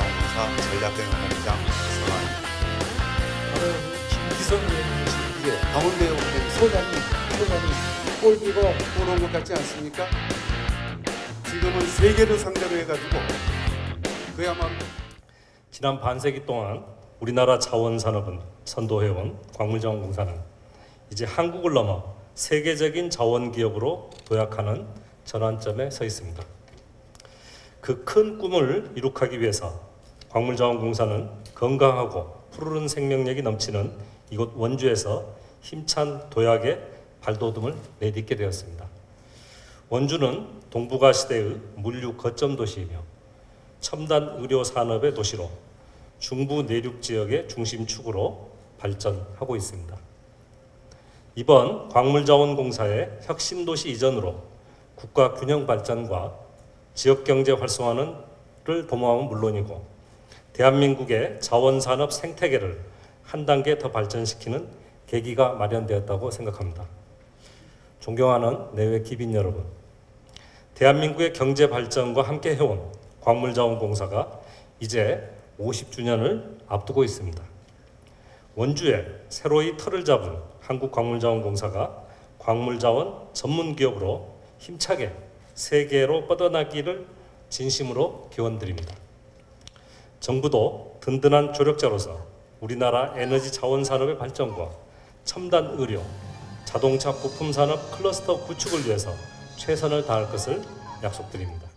공사 전략대응본부장 서하입니다. 바로 김기성 예, 가운데 오는 소장이 소장이 꼴비고 보는 것 같지 않습니까? 지금은 세계를 상대로 해가지고 그야말로 지난 반세기 동안 우리나라 자원 산업은 선도해온 광물자원공사는 이제 한국을 넘어 세계적인 자원 기업으로 도약하는 전환점에 서 있습니다. 그 큰 꿈을 이룩하기 위해서 광물자원공사는 건강하고 푸르른 생명력이 넘치는 이곳 원주에서 힘찬 도약의 발돋움을 내딛게 되었습니다. 원주는 동북아 시대의 물류 거점 도시이며 첨단 의료 산업의 도시로 중부 내륙 지역의 중심축으로 발전하고 있습니다. 이번 광물자원공사의 혁신도시 이전으로 국가 균형 발전과 지역 경제 활성화를 도모하면 물론이고 대한민국의 자원산업 생태계를 한 단계 더 발전시키는 계기가 마련되었다고 생각합니다. 존경하는 내외 기빈 여러분, 대한민국의 경제 발전과 함께 해온 광물자원공사가 이제 50주년을 앞두고 있습니다. 원주에 새로이 틀을 잡은 한국광물자원공사가 광물자원 전문 기업으로 힘차게 세계로 뻗어나기를 진심으로 기원드립니다. 정부도 든든한 조력자로서 우리나라 에너지 자원 산업의 발전과 첨단 의료, 자동차 부품 산업 클러스터 구축을 위해서 최선을 다할 것을 약속드립니다.